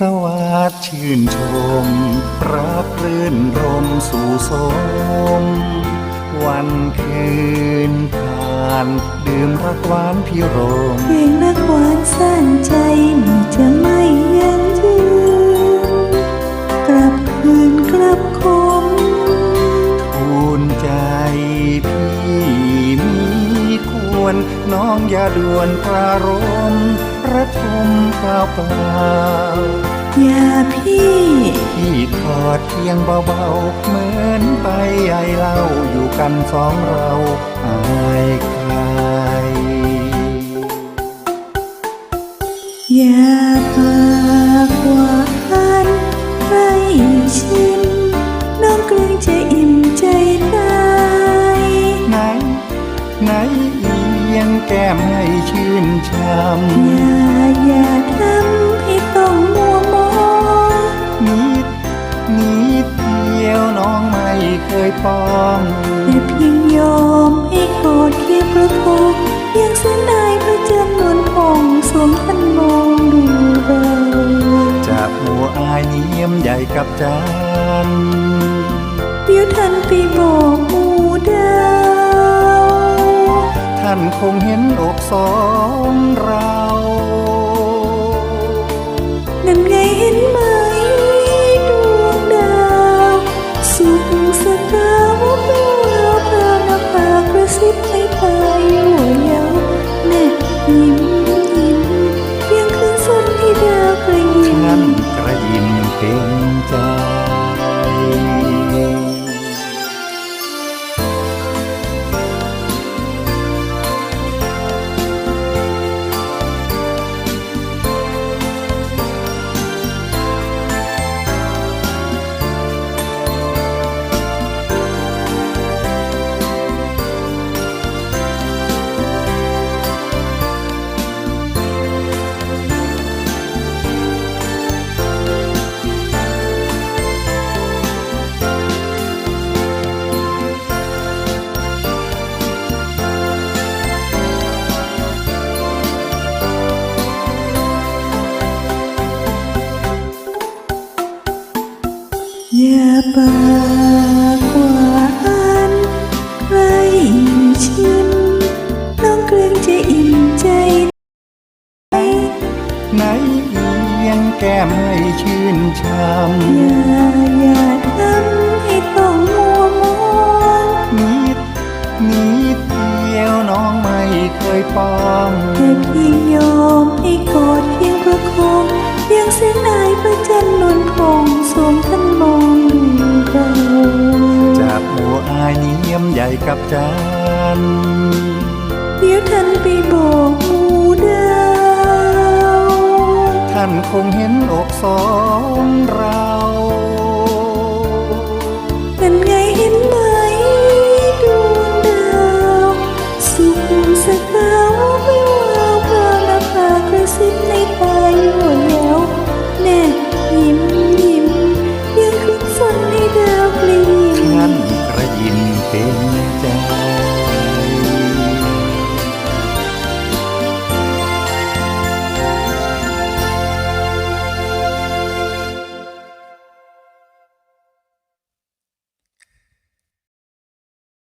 สวัสดชื่นชม รักรื่นรมสู่สม วันคืนผ่านดื่มรักหวานพิรมเพลงรักหวานสั่นใจมันจะไม่ยังยืนกลับคืนกลับคมทูลใจพี่มีควรน้องอย่าด่วนปรารม ระทมเปล่าเปล่าอย่าพี่พี่ทอดเพียงเบาๆ เหมือนไปไอเล่าอยู่กันสองเราอาย อียงแก้มให้ชื่นช่อย่าอย่าทำให้ต้องมัวมองำนิดนิดเดียวน้องไม่เคยป้องแต่เพียงยอมให้กอดเคียงประคองยังเส้นได้พระจันทร์นวลผ่องสวมท่านมองดูเราจากหัวอายเนียมใหญ่กับจานเดี๋ยวท่านไปบอก ท่านคงเห็นอกสองเรานั่นไงเห็นไหมดวงดาวสุขสตาวเมื่อพระนภากระซิบให้ตายหัวเยาว์แม่ยิ้ม อย่าปากหวานใครชิมน้องเกรงจะอิ่มใจไหนเอียงแก้มให้ชื่นช่อย่าอย่าายเนียมใหญ่กับจานเดี๋ยวท่านไปบอกหมู่ดาว ท่านคงเห็นอกสองเรา star.